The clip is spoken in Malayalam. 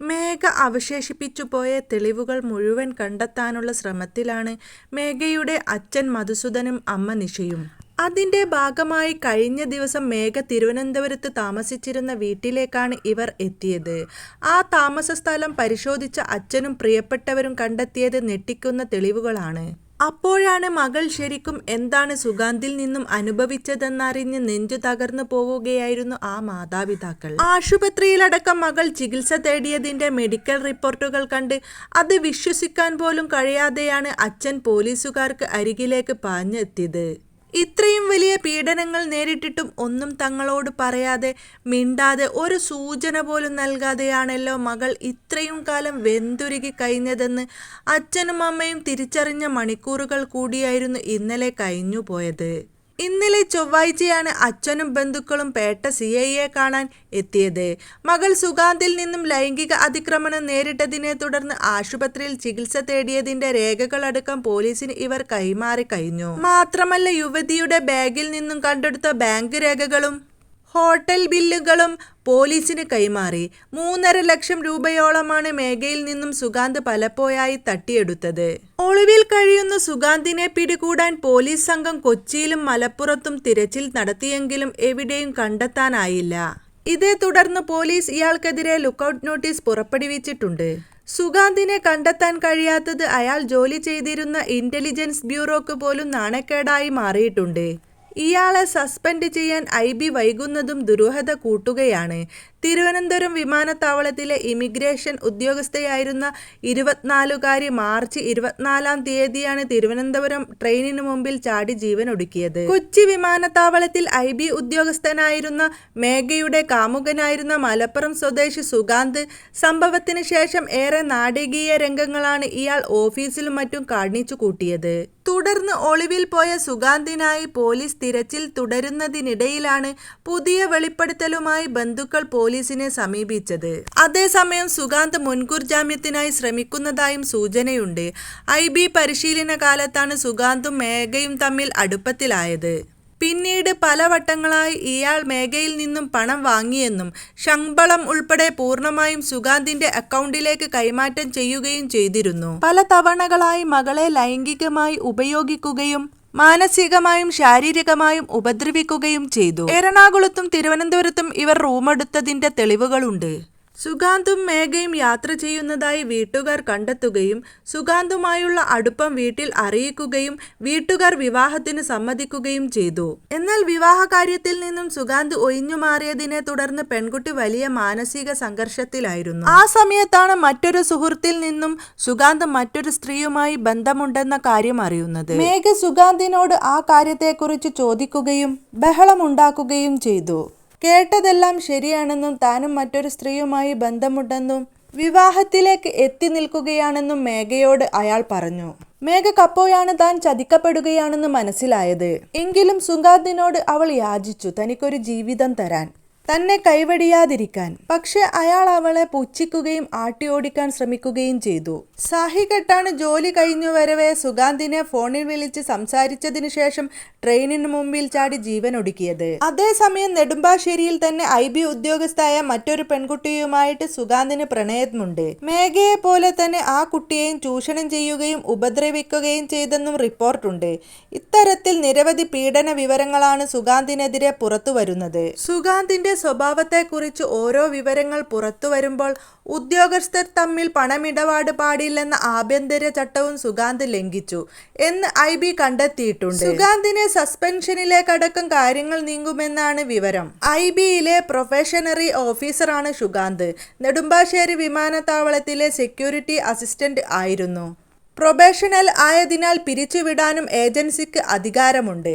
മേഘ അവശേഷിപ്പിച്ചു പോയ തെളിവുകൾ മുഴുവൻ കണ്ടെത്താനുള്ള ശ്രമത്തിലാണ് മേഘയുടെ അച്ഛൻ മധുസൂദനും അമ്മ നിഷയും. അതിന്റെ ഭാഗമായി കഴിഞ്ഞ ദിവസം മേഘ തിരുവനന്തപുരത്ത് താമസിച്ചിരുന്ന വീട്ടിലേക്കാണ് ഇവർ എത്തിയത്. ആ താമസസ്ഥലം പരിശോധിച്ച അച്ഛനും പ്രിയപ്പെട്ടവരും കണ്ടെത്തിയത് ഞെട്ടിക്കുന്ന തെളിവുകളാണ്. അപ്പോഴാണ് മകൾ ശരിക്കും എന്താണ് സുഗാന്തിൽ നിന്നും അനുഭവിച്ചതെന്നറിഞ്ഞ് നെഞ്ചു തകർന്നു പോവുകയായിരുന്നു ആ മാതാപിതാക്കൾ. ആശുപത്രിയിലടക്കം മകൾ ചികിത്സ തേടിയതിന്റെ മെഡിക്കൽ റിപ്പോർട്ടുകൾ കണ്ട് അത് വിശ്വസിക്കാൻ പോലും കഴിയാതെയാണ് അച്ഛൻ പോലീസുകാർക്ക് അരികിലേക്ക് പാഞ്ഞെത്തിയത്. ഇത്രയും വലിയ പീഡനങ്ങൾ നേരിട്ടിട്ടും ഒന്നും തങ്ങളോട് പറയാതെ, മിണ്ടാതെ, ഒരു സൂചന പോലും നൽകാതെയാണല്ലോ മകൾ ഇത്രയും കാലം വെന്തുരുകി കഴിഞ്ഞതെന്ന് അച്ഛനും അമ്മയും തിരിച്ചറിഞ്ഞ മണിക്കൂറുകൾ കൂടിയായിരുന്നു ഇന്നലെ കഴിഞ്ഞുപോയത്. ഇന്നലെ ചൊവ്വാഴ്ചയാണ് അച്ഛനും ബന്ധുക്കളും പേട്ട സിഐയെ കാണാൻ എത്തിയത്. മകൾ സുഗാന്തിൽ നിന്നും ലൈംഗിക അതിക്രമണം നേരിട്ടതിനെ തുടർന്ന് ആശുപത്രിയിൽ ചികിത്സ തേടിയതിന്റെ രേഖകളടക്കം പോലീസിന് ഇവർ കൈമാറി കഴിഞ്ഞു. മാത്രമല്ല യുവതിയുടെ ബാഗിൽ നിന്നും കണ്ടെടുത്ത ബാങ്ക് രേഖകളും ഹോട്ടൽ ബില്ലുകളും പോലീസിന് കൈമാറി. മൂന്നര ലക്ഷം രൂപയോളമാണ് മേഘയിൽ നിന്നും സുഗാന്ത് പലപ്പോഴായി തട്ടിയെടുത്തത്. ഒളിവിൽ കഴിയുന്ന സുഗാന്തിനെ പിടികൂടാൻ പോലീസ് സംഘം കൊച്ചിയിലും മലപ്പുറത്തും തിരച്ചിൽ നടത്തിയെങ്കിലും എവിടെയും കണ്ടെത്താനായില്ല. ഇതേ തുടർന്ന് പോലീസ് ഇയാൾക്കെതിരെ ലുക്കൌട്ട് നോട്ടീസ് പുറപ്പെടുവിച്ചിട്ടുണ്ട്. സുഗാന്തിനെ കണ്ടെത്താൻ കഴിയാത്തത് അയാൾ ജോലി ചെയ്തിരുന്ന ഇന്റലിജൻസ് ബ്യൂറോക്ക് പോലും നാണക്കേടായി മാറിയിട്ടുണ്ട്. ഇയാളെ സസ്പെൻഡ് ചെയ്യാൻ ഐ ബി വൈകുന്നതും ദുരൂഹത കൂട്ടുകയാണ്. തിരുവനന്തപുരം വിമാനത്താവളത്തിലെ ഇമിഗ്രേഷൻ ഉദ്യോഗസ്ഥയായിരുന്ന ഇരുപത്തിനാലുകാരി മാർച്ച് ഇരുപത്തിനാലാം തീയതിയാണ് തിരുവനന്തപുരം ട്രെയിനിനു മുമ്പിൽ ചാടി ജീവൻ ഒടുക്കിയത് കൊച്ചി വിമാനത്താവളത്തിൽ ഐ ബി ഉദ്യോഗസ്ഥനായിരുന്ന മേഘയുടെ കാമുകനായിരുന്ന മലപ്പുറം സ്വദേശി സുഗാന്ത് സംഭവത്തിന് ശേഷം ഏറെ നാടകീയ രംഗങ്ങളാണ് ഇയാൾ ഓഫീസിലും മറ്റും കാണിച്ചുകൂട്ടിയത്. തുടർന്ന് ഒളിവിൽ പോയ സുഗാന്തിനായി പോലീസ് തിരച്ചിൽ തുടരുന്നതിനിടയിലാണ് പുതിയ വെളിപ്പെടുത്തലുമായി ബന്ധുക്കൾ പോലീസിനെ സമീപിച്ചത്. അതേസമയം സുഗാന്ത് മുൻകൂർ ജാമ്യത്തിനായി ശ്രമിക്കുന്നതായും സൂചനയുണ്ട്. ഐ ബി പരിശീലന കാലത്താണ് സുഗാന്തും മേഘയും തമ്മിൽ അടുപ്പത്തിലായത്. പിന്നീട് പലവട്ടങ്ങളായി ഇയാൾ മേഘയിൽ നിന്നും പണം വാങ്ങിയെന്നും ശമ്പളം ഉൾപ്പെടെ പൂർണമായും സുഗാന്തിന്റെ അക്കൗണ്ടിലേക്ക് കൈമാറ്റം ചെയ്യുകയും ചെയ്തിരുന്നു. പല തവണകളായി മകളെ ലൈംഗികമായി ഉപയോഗിക്കുകയും മാനസികമായും ശാരീരികമായും ഉപദ്രവിക്കുകയും ചെയ്തു. എറണാകുളത്തും തിരുവനന്തപുരത്തും ഇവർ റൂമെടുത്തതിന്റെ തെളിവുകളുണ്ട്. സുഗാന്തും മേഘയും യാത്ര ചെയ്യുന്നതായി വീട്ടുകാർ കണ്ടെത്തുകയും സുഗാന്തുമായുള്ള അടുപ്പം വീട്ടിൽ അറിയിക്കുകയും വീട്ടുകാർ വിവാഹത്തിന് സമ്മതിക്കുകയും ചെയ്തു. എന്നാൽ വിവാഹ കാര്യത്തിൽ നിന്നും സുഗാന്ത് ഒഴിഞ്ഞുമാറിയതിനെ തുടർന്ന് പെൺകുട്ടി വലിയ മാനസിക സംഘർഷത്തിലായിരുന്നു. ആ സമയത്താണ് മറ്റൊരു സുഹൃത്തിൽ നിന്നും സുഗാന്ത് മറ്റൊരു സ്ത്രീയുമായി ബന്ധമുണ്ടെന്ന കാര്യം അറിയുന്നത്. മേഘ സുഗാന്തിനോട് ആ കാര്യത്തെക്കുറിച്ച് ചോദിക്കുകയും ബഹളമുണ്ടാക്കുകയും ചെയ്തു. കേട്ടതെല്ലാം ശരിയാണെന്നും താനും മറ്റൊരു സ്ത്രീയുമായി ബന്ധമുണ്ടെന്നും വിവാഹത്തിലേക്ക് എത്തി നിൽക്കുകയാണെന്നും മേഘയോട് അയാൾ പറഞ്ഞു. മേഘ കപ്പോയാണ് താൻ ചതിക്കപ്പെടുകയാണെന്ന് മനസ്സിലായത്. എങ്കിലും സുഗാന്തിനോട് അവൾ യാചിച്ചു തനിക്കൊരു ജീവിതം തരാൻ. തന്നെ കൈവടിയാതിരിക്കാൻ പക്ഷെ അയാൾ അവളെ പുച്ഛിക്കുകയും ആട്ടിയോടിക്കാൻ ശ്രമിക്കുകയും ചെയ്തു. സാഹി കെട്ടാണ് ജോലി കഴിഞ്ഞു വരവെ സുഗാന്തിനെ ഫോണിൽ വിളിച്ച് സംസാരിച്ചതിനു ശേഷം ട്രെയിനിന് മുമ്പിൽ ചാടി ജീവൻ ജീവനൊടുക്കിയത്. അതേസമയം നെടുമ്പാശ്ശേരിയിൽ തന്നെ ഐ ബി ഉദ്യോഗസ്ഥായ മറ്റൊരു പെൺകുട്ടിയുമായിട്ട് സുഗാന്തിന് പ്രണയമുണ്ട്. പോലെ തന്നെ ആ കുട്ടിയെയും ചൂഷണം ചെയ്യുകയും ഉപദ്രവിക്കുകയും ചെയ്തെന്നും റിപ്പോർട്ടുണ്ട്. ഇത്തരത്തിൽ നിരവധി പീഡന വിവരങ്ങളാണ് സുഗാന്തിനെതിരെ പുറത്തുവരുന്നത്. സുഗാന്തിന്റെ സ്വഭാവത്തെക്കുറിച്ച് ഓരോ വിവരങ്ങൾ പുറത്തു വരുമ്പോൾ ഉദ്യോഗസ്ഥർ തമ്മിൽ പണമിടപാട് പാടില്ലെന്ന ആഭ്യന്തര ചട്ടവും സുഗാന്ത് ലംഘിച്ചു എന്ന് ഐ ബി കണ്ടെത്തിയിട്ടുണ്ട്. സുഗാന്തിനെ സസ്പെൻഷനിലേക്കടക്കം കാര്യങ്ങൾ നീങ്ങുമെന്നാണ് വിവരം. ഐ ഐബിയിലെ പ്രൊഫഷണറി ഓഫീസറാണ് സുഗാന്ത്. നെടുമ്പാശ്ശേരി വിമാനത്താവളത്തിലെ സെക്യൂരിറ്റി അസിസ്റ്റന്റ് ആയിരുന്നു. പ്രൊബേഷണൽ ആയതിനാൽ പിരിച്ചുവിടാനും ഏജൻസിക്ക് അധികാരമുണ്ട്.